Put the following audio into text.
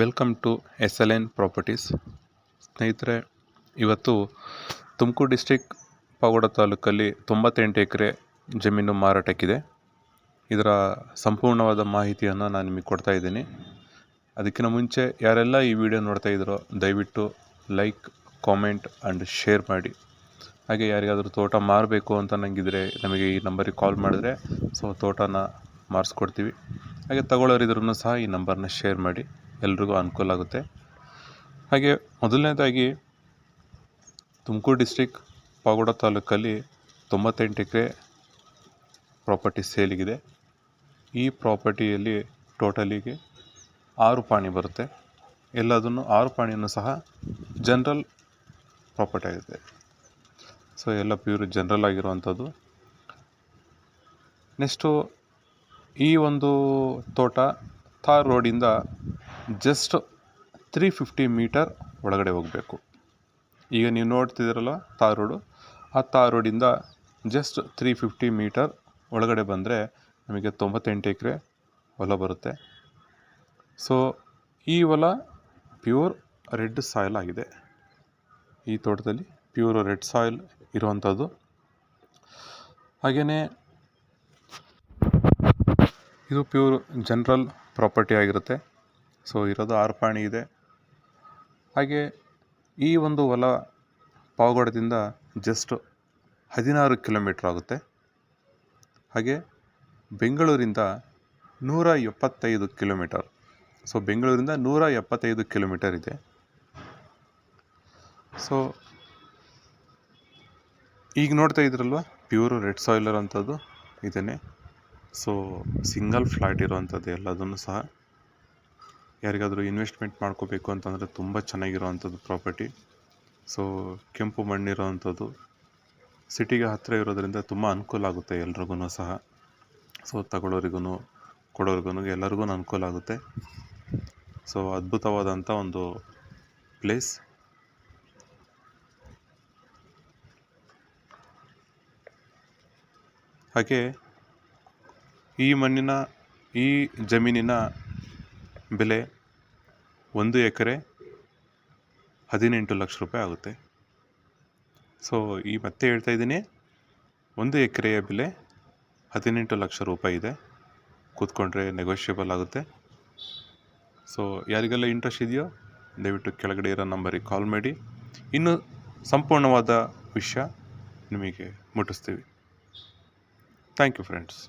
Welcome to S L N properties. ಸ್ನೇಹಿತರೆ, ಇವತ್ತು Tumakuru district Pavagada ತಾಲೂಕಲ್ಲಿ ತೊಂಬತ್ತೆಂಟು ಎಕರೆ ಜಮೀನು ಮಾರಾಟಕ್ಕಿದೆ. ಇದರ ಸಂಪೂರ್ಣವಾದ ಮಾಹಿತಿಯನ್ನು ನಾನು ನಿಮಗೆ ಕೊಡ್ತಾ ಇದ್ದೀನಿ. ಅದಕ್ಕಿಂತ ಮುಂಚೆ ಯಾರೆಲ್ಲ ಈ ವಿಡಿಯೋ ನೋಡ್ತಾ ಇದ್ದೀರೋ, ದಯವಿಟ್ಟು ಲೈಕ್, ಕಾಮೆಂಟ್ ಆ್ಯಂಡ್ ಶೇರ್ ಮಾಡಿ. ಹಾಗೆ ಯಾರಿಗಾದರೂ ತೋಟ ಮಾರಬೇಕು ಅಂತ ನನಗಿದ್ರೆ ನಮಗೆ ಈ ನಂಬರಿಗೆ ಕಾಲ್ ಮಾಡಿದ್ರೆ ಸೊ ತೋಟನ ಮಾರಿಸ್ಕೊಡ್ತೀವಿ. ಹಾಗೆ ತಗೊಳ್ಳೋರಿದ್ರು ಸಹ ಈ ನಂಬರ್ನ ಶೇರ್ ಮಾಡಿ. ಎಲ್ರಿಗೂ ಅನುಕೂಲ ಆಗುತ್ತೆ. ಹಾಗೆ ಮೊದಲನೇದಾಗಿ ತುಮಕೂರು ಡಿಸ್ಟ್ರಿಕ್ ಪಾಗೋಡ ತಾಲೂಕಲ್ಲಿ ತೊಂಬತ್ತೆಂಟು ಎಕರೆ ಪ್ರಾಪರ್ಟಿ ಸೇಲಿಗಿದೆ. ಈ ಪ್ರಾಪರ್ಟಿಯಲ್ಲಿ ಟೋಟಲಿಗೆ ಆರು ಪಾಣಿ ಬರುತ್ತೆ. ಎಲ್ಲದನ್ನು ಆರು ಪಾಣಿಯನ್ನು ಸಹ ಜನರಲ್ ಪ್ರಾಪರ್ಟಿ ಆಗಿದೆ. ಸೊ, ಎಲ್ಲ ಪ್ಯೂರ್ ಜನರಲ್ ಆಗಿರುವಂಥದ್ದು. ನೆಕ್ಸ್ಟು ಈ ಒಂದು ತೋಟ ಥಾರ್ ರೋಡಿಂದ ಜಸ್ಟ್ ತ್ರೀ ಫಿಫ್ಟಿ ಮೀಟರ್ ಒಳಗಡೆ ಹೋಗಬೇಕು. ಈಗ ನೀವು ನೋಡ್ತಿದ್ದೀರಲ್ಲ ತಾರ್ ರೋಡು, ಆ ತಾರ್ ರೋಡಿಂದ ಜಸ್ಟ್ ತ್ರೀ ಫಿಫ್ಟಿ ಮೀಟರ್ ಒಳಗಡೆ ಬಂದರೆ ನಮಗೆ ತೊಂಬತ್ತೆಂಟು ಎಕರೆ ಹೊಲ ಬರುತ್ತೆ. ಸೊ, ಈ ಹೊಲ ಪ್ಯೂರ್ ರೆಡ್ ಸಾಯಿಲ್ ಆಗಿದೆ. ಈ ತೋಟದಲ್ಲಿ ಪ್ಯೂರ್ ರೆಡ್ ಸಾಯಿಲ್ ಇರುವಂಥದ್ದು. ಹಾಗೆಯೇ ಇದು ಪ್ಯೂರ್ ಜನರಲ್ ಪ್ರಾಪರ್ಟಿ ಆಗಿರುತ್ತೆ. ಸೊ ಇರೋದು ಆರು ಪಾಣಿ ಇದೆ. ಹಾಗೆ ಈ ಒಂದು ಹೊಲ ಪಾವಗಡದಿಂದ ಜಸ್ಟ್ ಹದಿನಾರು ಕಿಲೋಮೀಟ್ರ್ ಆಗುತ್ತೆ. ಹಾಗೆ ಬೆಂಗಳೂರಿಂದ ನೂರ ಎಪ್ಪತ್ತೈದು ಕಿಲೋಮೀಟರ್. ಸೊ ಬೆಂಗಳೂರಿಂದ ನೂರ ಎಪ್ಪತ್ತೈದು ಕಿಲೋಮೀಟರ್ ಇದೆ. ಸೊ ಈಗ ನೋಡ್ತಾ ಇದ್ರಲ್ವ ಪ್ಯೂರ್ ರೆಡ್ ಸಾಯಿಲರ್ ಅಂಥದ್ದು ಇದೇ ಸೊ ಸಿಂಗಲ್ ಫ್ಲಾಟ್ ಇರೋವಂಥದ್ದು ಎಲ್ಲದನ್ನು ಸಹ. ಯಾರಿಗಾದರೂ ಇನ್ವೆಸ್ಟ್ಮೆಂಟ್ ಮಾಡ್ಕೋಬೇಕು ಅಂತಂದರೆ ತುಂಬ ಚೆನ್ನಾಗಿರೋವಂಥದ್ದು ಪ್ರಾಪರ್ಟಿ. ಸೊ ಕೆಂಪು ಮಣ್ಣಿರೋವಂಥದ್ದು. ಸಿಟಿಗೆ ಹತ್ತಿರ ಇರೋದರಿಂದ ತುಂಬ ಅನುಕೂಲ ಆಗುತ್ತೆ ಎಲ್ರಿಗೂ ಸಹ. ಸೊ ತಗೊಳ್ಳೋರಿಗೂ ಕೊಡೋರಿಗೂ ಎಲ್ಲರಿಗೂ ಅನುಕೂಲ ಆಗುತ್ತೆ. ಸೊ ಅದ್ಭುತವಾದಂಥ ಒಂದು ಪ್ಲೇಸ್ ಹಾಗೆ ಈ ಮಣ್ಣಿನ, ಈ ಜಮೀನಿನ ಬೆಲೆ ಒಂದು ಎಕರೆ ಹದಿನೆಂಟು ಲಕ್ಷ ರೂಪಾಯಿ ಆಗುತ್ತೆ. ಸೊ ಈ ಮತ್ತೆ ಹೇಳ್ತಾ ಇದ್ದೀನಿ, ಒಂದು ಎಕರೆಯ ಬೆಲೆ ಹದಿನೆಂಟು ಲಕ್ಷ ರೂಪಾಯಿ ಇದೆ. ಕೂತ್ಕೊಂಡ್ರೆ ನೆಗೋಷಿಯಬಲ್ ಆಗುತ್ತೆ. ಸೊ ಯಾರಿಗೆಲ್ಲ ಇಂಟ್ರೆಸ್ಟ್ ಇದೆಯೋ, ದಯವಿಟ್ಟು ಕೆಳಗಡೆ ಇರೋ ನಂಬರಿಗೆ ಕಾಲ್ ಮಾಡಿ. ಇನ್ನೂ ಸಂಪೂರ್ಣವಾದ ವಿಷಯ ನಿಮಗೆ ಮುಟ್ಟಿಸ್ತೀವಿ. Thank you friends